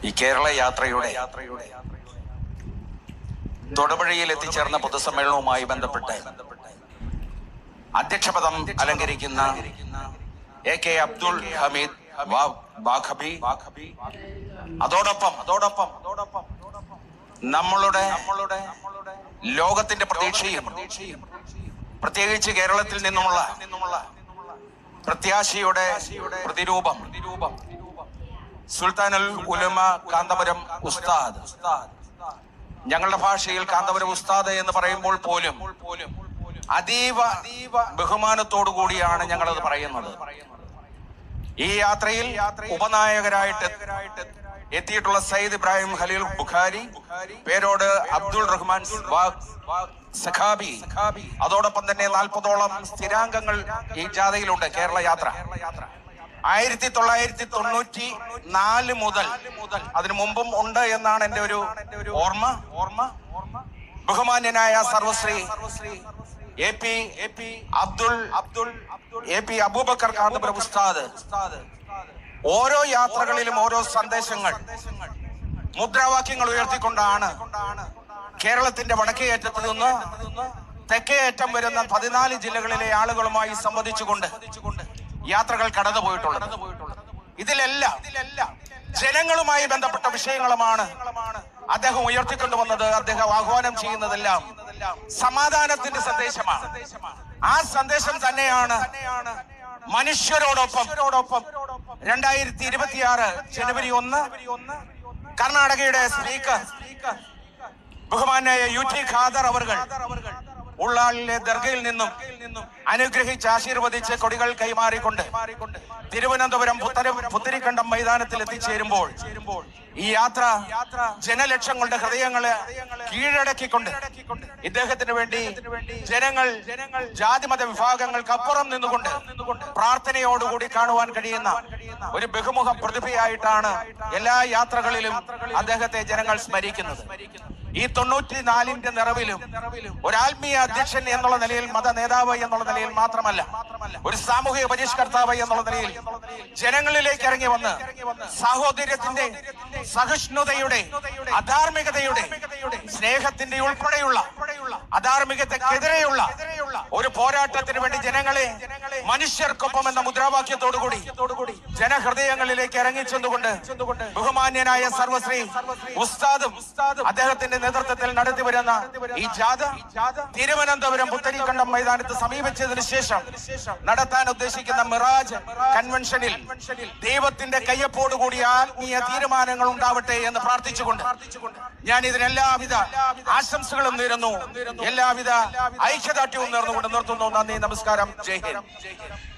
ഈ കേരള യാത്രയുടെ തൊടുപുഴയിൽ എത്തിച്ചേർന്ന പൊതുസമ്മേളനവുമായി ബന്ധപ്പെട്ട് അധ്യക്ഷപദം അലങ്കരിക്കുന്ന എ കെ അബ്ദുൾ ഹമീദ് അതോടൊപ്പം അതോടൊപ്പം അതോടൊപ്പം നമ്മളുടെ നമ്മളുടെ ലോകത്തിന്റെ പ്രതീക്ഷയും പ്രത്യേകിച്ച് കേരളത്തിൽ നിന്നുമുള്ള പ്രത്യാശയുടെ പ്രതിരൂപം. സുൽത്താനൽ ഉലമ കാന്തപുരം ഉസ്താദ്. ഞങ്ങളുടെ ഭാഷയിൽ കാന്തപുരം ഉസ്താദ് എന്ന് പറയുമ്പോൾ പോലും അതീവ ബഹുമാനത്തോടു കൂടിയാണ് ഞങ്ങളത് പറയുന്നത്. ഈ യാത്രയിൽ ഉപനായകരായിട്ട് എത്തിയിട്ടുള്ള സയ്യിദ് ഇബ്രാഹിം ഖലീൽ ബുഖാരി പേരോട് അബ്ദുൾ റഹ്മാൻ സഖാബി. അതോടൊപ്പം തന്നെ നാൽപ്പതോളം സ്ഥിരാംഗങ്ങൾ ഈ ജാഥയിലുണ്ട് കേരള യാത്ര. ആയിരത്തി തൊള്ളായിരത്തി തൊണ്ണൂറ്റി നാല് മുതൽ അതിനു മുമ്പും ഉണ്ട് എന്നാണ് എന്റെ ഒരു ഓർമ്മ. ഓർമ്മ ബഹുമാന്യനായ സർവശ്രീ A P A P Abdul Abdul A P Abubakar Kanthapuram ഉസ്താദ്. ഓരോ യാത്രകളിലും ഓരോ സന്ദേശങ്ങൾ. മുദ്രാവാക്യങ്ങൾ ഉയർത്തിക്കൊണ്ടാണ് കേരളത്തിന്റെ വടക്കേ അറ്റത്ത് നിന്ന് തെക്കേ അറ്റം വരുന്ന പതിനാല് ജില്ലകളിലെ ആളുകളുമായി സംവദിച്ചുകൊണ്ട് യാത്രകൾ കടന്നുപോയിട്ടുള്ളത്. ഇതിലെല്ലാം ജനങ്ങളുമായി ബന്ധപ്പെട്ട വിഷയങ്ങളുമാണ് അദ്ദേഹം ഉയർത്തിക്കൊണ്ടുവന്നത്. അദ്ദേഹം ആഹ്വാനം ചെയ്യുന്നതെല്ലാം സമാധാനത്തിന്റെ സന്ദേശമാണ്. ആ സന്ദേശം തന്നെയാണ് മനുഷ്യരോടൊപ്പം രണ്ടായിരത്തി ഇരുപത്തിയാറ് ജനുവരി ഒന്ന് കർണാടകയുടെ സ്പീക്കർ ബഹുമാനായ യു ടി ഖാദർ അവർ ഉള്ളാളിലെ ദർഗയിൽ നിന്നും അനുഗ്രഹിച്ച് ആശീർവദിച്ച് കൊടികൾ കൈമാറിക്കൊണ്ട് തിരുവനന്തപുരം പുത്തരം പുത്തരിക്കണ്ടം മൈതാനത്തിൽ എത്തിച്ചേരുമ്പോൾ ഈ യാത്ര ജനലക്ഷങ്ങളുടെ ഹൃദയങ്ങളെ കീഴടക്കിക്കൊണ്ട് ഇദ്ദേഹത്തിന് വേണ്ടി ജനങ്ങൾ ജാതിമത വിഭാഗങ്ങൾക്ക് അപ്പുറം നിന്നുകൊണ്ട് പ്രാർത്ഥനയോടുകൂടി കാണുവാൻ കഴിയുന്ന ഒരു ബഹുമുഖ പ്രതിഭയായിട്ടാണ് എല്ലാ യാത്രകളിലും അദ്ദേഹത്തെ ജനങ്ങൾ സ്മരിക്കുന്നത്. ഈ തൊണ്ണൂറ്റിനാലിന്റെ നിറവിലും ഒരു ആത്മീയ അധ്യക്ഷൻ എന്നുള്ള നിലയിൽ മത നേതാവ് എന്നുള്ള നിലയിൽ മാത്രമല്ല ഒരു സാമൂഹിക പരിഷ്കർത്താവ് എന്നുള്ള നിലയിൽ ജനങ്ങളിലേക്ക് ഇറങ്ങി വന്ന് സാഹോദര്യത്തിന്റെ സഹിഷ്ണുതയുടെ അധാർമികതയുടെ സ്നേഹത്തിന്റെ ഉൾപ്പെടെയുള്ള അധാർമികതക്കെതിരെയുള്ള ഒരു പോരാട്ടത്തിന് വേണ്ടി ജനങ്ങളെ മനുഷ്യർക്കൊപ്പം എന്ന മുദ്രാവാക്യത്തോടുകൂടി ജനഹൃദയങ്ങളിലേക്ക് ഇറങ്ങിച്ചെന്നുകൊണ്ട് ബഹുമാന്യനായ സർവശ്രീ ഉസ്താദും അദ്ദേഹത്തിന്റെ നേതൃത്വത്തിൽ നടത്തി വരുന്ന ഈ ജാഥ തിരുവനന്തപുരം പുത്തരിക്കണ്ടം മൈതാനത്ത് സമീപിച്ചതിന് ശേഷം നടത്താൻ ഉദ്ദേശിക്കുന്ന മിറാജ് കൺവെൻഷനിൽ ദൈവത്തിന്റെ കയ്യപ്പോടുകൂടി ആത്മീയ തീരുമാനങ്ങൾ ഉണ്ടാവട്ടെ എന്ന് പ്രാർത്ഥിച്ചുകൊണ്ട് ഞാൻ ഇതിനെല്ലാവിധ ആശംസകളും നേരുന്നു. എല്ലാവിധ ഐക്യദാർഢ്യവും നേർന്നുകൊണ്ട് നിർത്തുന്നു നന്ദി നമസ്കാരം. ജയ് ഹിന്ദ്.